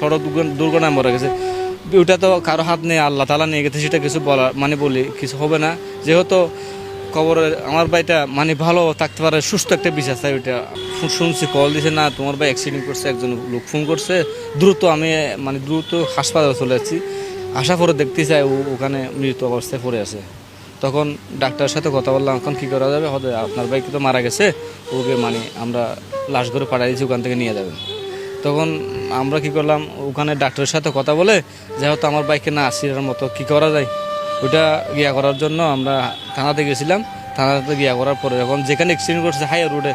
সড়ক দুর্ঘ- দুর্ঘটনায় মরে গেছে। ওটা তো কারও হাত নেই, আল্লাহ তালা নিয়ে গেছে, সেটা কিছু বলা মানে বলি, কিছু হবে না। যেহেতু কবরে আমার ভাইটা মানে ভালো থাকতে পারে, সুস্থ একটা বিশ্বাস তাই ওইটা শুনছি কল দিছে, না, তোমার ভাই অ্যাক্সিডেন্ট করছে, একজন লোক ফোন করছে, দ্রুত আমি মানে দ্রুত হাসপাতালে চলে যাচ্ছি। আশা করে দেখতে চাই, ও ওখানে মৃত অবস্থায় পড়ে আছে। তখন ডাক্তারের সাথে কথা বললাম, এখন কী করা যাবে? হবে আপনার ভাই তো মারা গেছে, ওকে মানে আমরা লাশ করে পাঠিয়ে দিয়েছি, ওখান থেকে নিয়ে যাবেন। তখন আমরা কি করলাম, ওখানে ডাক্তারের সাথে কথা বলে, যেহেতু আমার বাইকে না আসির মতো কি করা যায়? ওটা গিয়া করার জন্য আমরা থানাতে গেছিলাম। থানাতে গিয়া করার পরে এখন যেখানে অ্যাক্সিডেন্ট করছে হাইয়ার রোডে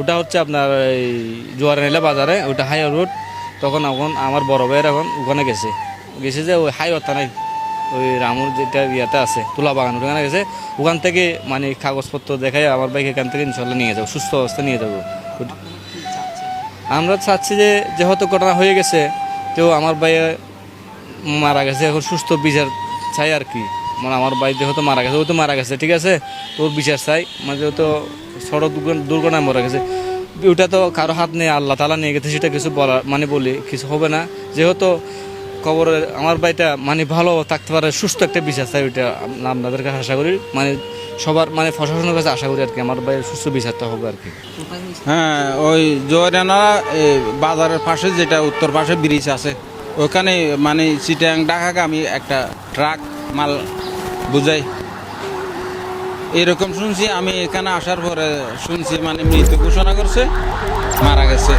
ওটা হচ্ছে আপনার এই জোয়ারেলা বাজারে ওটা হাইয়ার রোড তখন এখন আমার বড় ভাইয়ের এখন ওখানে গেছে। গেছে যে ওই হাইওয়ে থানায়, ওই রামুর যেটা ইয়াতে আছে তুলা বাগান ওখানে গেছে। ওখান থেকে মানে কাগজপত্র দেখায় আমার বাইক এখান থেকে ইনশাল্লাহ নিয়ে যাব, সুস্থ অবস্থা নিয়ে যাব। আমরা চাচ্ছি যে যেহেতু ঘটনা হয়ে গেছে, তো আমার ভাইয়ে মারা গেছে, এখন সুস্থ বিচার চাই আর কি। মানে আমার ভাই যেহেতু মারা গেছে, ও তো মারা গেছে, ঠিক আছে? ওর বিচার চাই। মানে যেহেতু সড়ক দুর্ঘটনায় মারা গেছে, ওটা তো কারও হাত নেই, আল্লাহ তালা নিয়ে গেছে, সেটা কিছু বলা মানে বলি, কিছু হবে না। যেহেতু কবরে আমার ভাইটা মানে ভালো থাকতে পারে, সুস্থ একটা বিচার চাই ওইটা আপনাদের কাছে আশা করি। মানে সবার মানে প্রশাসনের কাছে আশা করি আর কি, আমার ভাইয়ের সুস্থ বিচারটা হবে আর কি। হ্যাঁ ওই জয়রানা বাজারের পাশে যেটা উত্তর পাশে ব্রিজ আছে, ওখানে মানে চিটাং, ঢাকাগামী একটা ট্রাক মাল বুঝাই। এরকম শুনছি, আমি এখানে আসার পরে শুনছি মানে মৃত ঘোষণা করছে, মারা গেছে।